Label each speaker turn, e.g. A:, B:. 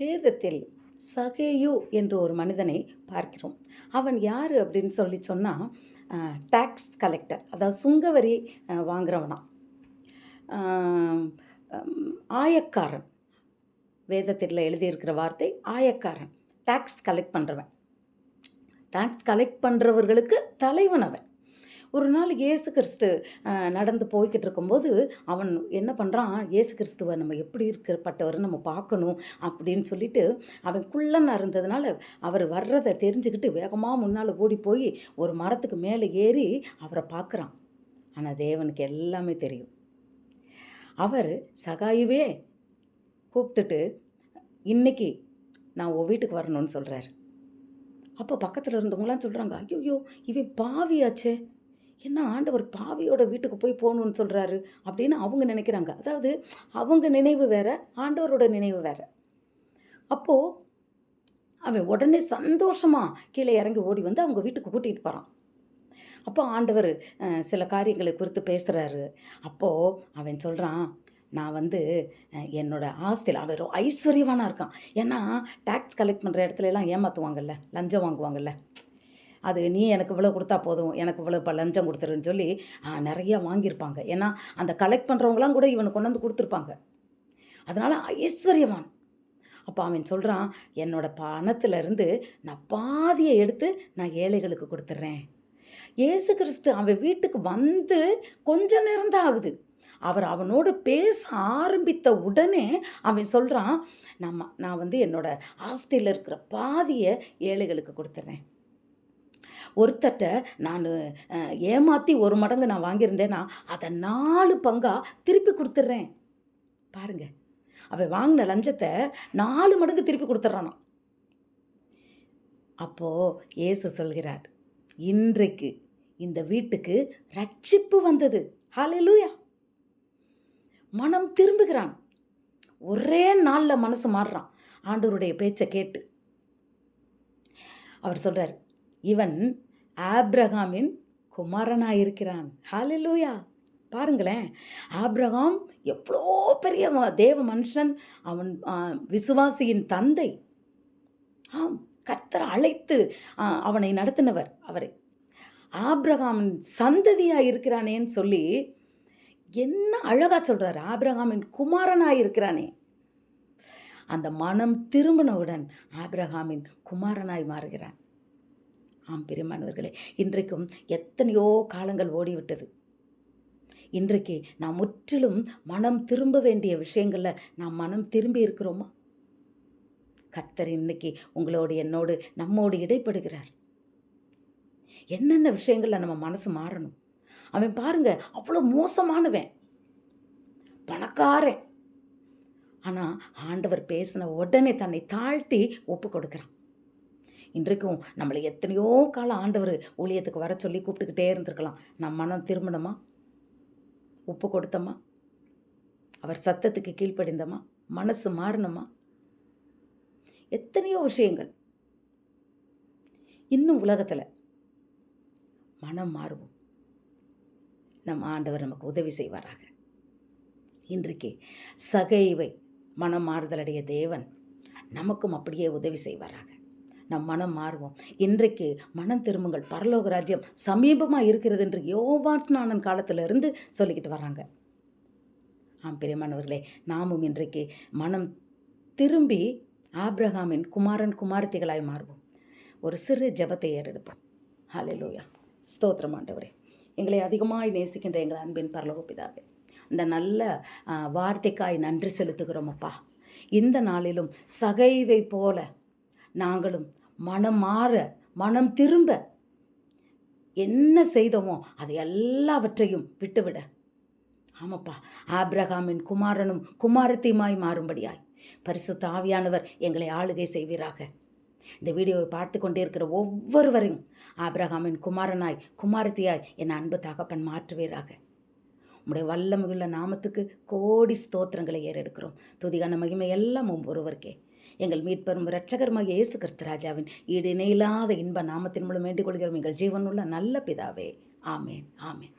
A: வேதத்தில் சகேயு என்ற ஒரு மனிதனை பார்க்கிறோம். அவன் யார் அப்படின்னு சொல்லி சொன்னால் டேக்ஸ் கலெக்டர் அதாவது சுங்கவரி வாங்குறவனா. ஆயக்காரன். வேதத்தில் எழுதியிருக்கிற வார்த்தை ஆயக்காரன். டேக்ஸ் கலெக்ட் பண்ணுறவன் டேக்ஸ் கலெக்ட் பண்ணுறவர்களுக்கு தலைவன் அவன். ஒரு நாள் இயேசு கிறிஸ்து நடந்து போய்கிட்டு இருக்கும்போது அவன் என்ன பண்ணுறான் இயேசு கிறிஸ்துவை நம்ம எப்படி இருக்கிறப்பட்டவர் நம்ம பார்க்கணும் அப்படின்னு சொல்லிட்டு அவன் குள்ளனாக இருந்ததுனால அவர் வர்றதை தெரிஞ்சுக்கிட்டு வேகமாக முன்னால் ஓடி போய் ஒரு மரத்துக்கு மேலே ஏறி அவரை பார்க்குறான். ஆனால் தேவனுக்கு எல்லாமே தெரியும். அவர் சகாயுவே கூப்பிட்டுட்டு இன்னைக்கு நான் உன் வீட்டுக்கு வரணும்னு சொல்கிறார் அப்போ பக்கத்தில் இருந்தவங்களாம் சொல்கிறாங்க ஐயோ இவன் பாவியாச்சே. என்ன ஆண்டவர் பாவியோட வீட்டுக்கு போய் போகணுன்னு சொல்கிறாரு அப்படின்னு அவங்க நினைக்கிறாங்க. அதாவது அவங்க நினைவு வேற ஆண்டவரோட நினைவு வேற. அப்போது அவன் உடனே சந்தோஷமாக கீழே இறங்கி ஓடி வந்து அவங்க வீட்டுக்கு கூட்டிகிட்டு போகிறான் அப்போ ஆண்டவர் சில காரியங்களை குறித்து பேசுகிறாரு அப்போது அவன் சொல்கிறான் நான் வந்து என்னோட ஆஸ்தியில் அவன் ரொம்ப ஐஸ்வர்யவானாக இருக்கான். ஏன்னா டேக்ஸ் கலெக்ட் பண்ணுற இடத்துல எல்லாம் ஏமாற்றுவாங்கல்ல லஞ்சம் வாங்குவாங்கல்ல. அது நீ எனக்கு இவ்வளோ கொடுத்தா போதும் எனக்கு இவ்வளோ இப்போ லஞ்சம் கொடுத்துருன்னு சொல்லி நிறையா வாங்கியிருப்பாங்க. ஏன்னா அந்த கலெக்ட் பண்ணுறவங்களாம் கூட இவனுக்கு கொண்டு வந்து கொடுத்துருப்பாங்க. அதனால் ஐஸ்வர்யவான். அப்போ அவன் சொல்கிறான் என்னோடய பணத்துல இருந்து நான் பாதியை எடுத்து நான் ஏழைகளுக்கு கொடுத்துட்றேன் ஏசு கிறிஸ்து அவன் வீட்டுக்கு வந்து கொஞ்ச நேரம் தான் ஆகுது. அவர் அவனோடு பேச ஆரம்பித்த உடனே அவன் சொல்கிறான் நம்ம நான் வந்து என்னோடய ஆஸ்தியில் இருக்கிற பாதியை ஏழைகளுக்கு கொடுத்துட்றேன் ஒருத்தட்ட நான் ஏமாற்றி ஒரு மடங்கு நான் வாங்கியிருந்தேன்னா அதை நாலு பங்காக திருப்பி கொடுத்துட்றேன் பாருங்க. அவன் வாங்கின லஞ்சத்தை நாலு மடங்கு திருப்பி கொடுத்துட்றானா அப்போது இயேசு சொல்கிறார் இன்றைக்கு இந்த வீட்டுக்கு ரட்சிப்பு வந்தது. ஹalleluya. மனம் திரும்புகிறான். ஒரே நாளில் மனசு மாறுறான். ஆண்டவருடைய பேச்சை கேட்டு. அவர் சொல்கிறார் இவன் ஆப்ரஹாமின் குமாரனாக இருக்கிறான் ஹாலிலூயா பாருங்களேன். ஆப்ரஹாம் எவ்வளோ பெரிய தேவ மனுஷன் அவன் விசுவாசியின் தந்தை. ஆம் கர்த்தர் அழைத்து அவனை நடத்தினவர் அவரை. ஆப்ரஹாமின் சந்ததியாக இருக்கிறானேன்னு சொல்லி என்ன அழகாக சொல்கிறார் ஆப்ரஹாமின் குமாரனாக இருக்கிறானே அந்த மனம் திரும்பினவுடன் ஆப்ரஹாமின் குமாரனாய் மாறுகிறான். ஆம் பெருமானவர்களே இன்றைக்கும் எத்தனையோ காலங்கள் ஓடிவிட்டது. இன்றைக்கு நாம் முற்றிலும் மனம் திரும்ப வேண்டிய விஷயங்களில் நாம் மனம் திரும்பி இருக்கிறோமா? கர்த்தர் இன்னைக்கு உங்களோடு என்னோடு நம்மோடு இடைப்படுகிறார். என்னென்ன விஷயங்களில் நம்ம மனசு மாறணும்? அவன் பாருங்க அவ்வளோ மோசமானவன். பணக்காரன். ஆனால் ஆண்டவர் பேசின உடனே தன்னை தாழ்த்தி ஒப்பு கொடுக்குறான். இன்றைக்கும் நம்மளை எத்தனையோ காலம் ஆண்டவர் ஊழியத்துக்கு வர சொல்லி கூப்பிட்டுக்கிட்டே இருந்திருக்கலாம். நம் மனம் திரும்பணுமா உப்பு கொடுத்தோமா? அவர் சத்தத்துக்கு கீழ்ப்படிந்தோமா? மனசு மாறணுமா எத்தனையோ விஷயங்கள். இன்னும் உலகத்தில் மனம் மாறுவோம். நம் ஆண்டவர் நமக்கு உதவி செய்வாராக. இன்றைக்கு சகைவை மனம் மாறுதலடைய தேவன் நமக்கும் அப்படியே உதவி செய்வாராக. நம் மனம் மாறுவோம். இன்றைக்கு மனம் திரும்புங்கள். பரலோக ராஜ்யம் சமீபமாக இருக்கிறது என்று யோவாட்நானன் காலத்திலிருந்து சொல்லிக்கிட்டு வராங்க. ஆம் பெரியமானவர்களே நாமும் இன்றைக்கு மனம் திரும்பி ஆப்ரஹாமின் குமாரன் குமாரத்திகளாய் மாறுவோம். ஒரு சிறு ஜபத்தை ஏறெடுப்போம். ஹalleluya. ஸ்தோத்திரம் ஆண்டவரே. எங்களை அதிகமாய் நேசிக்கின்ற எங்கள் அன்பின் பரலோக பிதாவே இந்த நல்ல வார்த்தைக்காய் நன்றி செலுத்துகிறோம் அப்பா. இந்த நாளிலும் சகைவை போல நாங்களும் மனம் மாற மனம் திரும்ப. என்ன செய்தோமோ அது எல்லாவற்றையும் விட்டுவிட. ஆமாப்பா ஆப்ரஹாமின் குமாரனும் குமாரத்தியுமாய் மாறும்படியாய். பரிசுத்த ஆவியானவர் எங்களை ஆளுகை செய்வீராக. இந்த வீடியோவை பார்த்து கொண்டிருக்கிற ஒவ்வொருவரையும் ஆப்ரஹாமின் குமாரனாய் குமாரத்தியாய் என் அன்பு தகப்பன் மாற்றுவீராக. உம்முடைய வல்லமிகுள்ள நாமத்துக்கு கோடி ஸ்தோத்திரங்களை ஏறெடுக்கிறோம். துதிகான மகிமை எல்லாம் ஒருவருக்கே. எங்கள் மீட்பெரும் இரட்சகர்மாக இயேசு கிறிஸ்தராஜாவின் ஈடு இணையில்லாத இன்ப நாமத்தின் மூலம் வேண்டிக் கொள்கிறோம். எங்கள் ஜீவனுள்ள நல்ல பிதாவே. ஆமேன் ஆமேன்.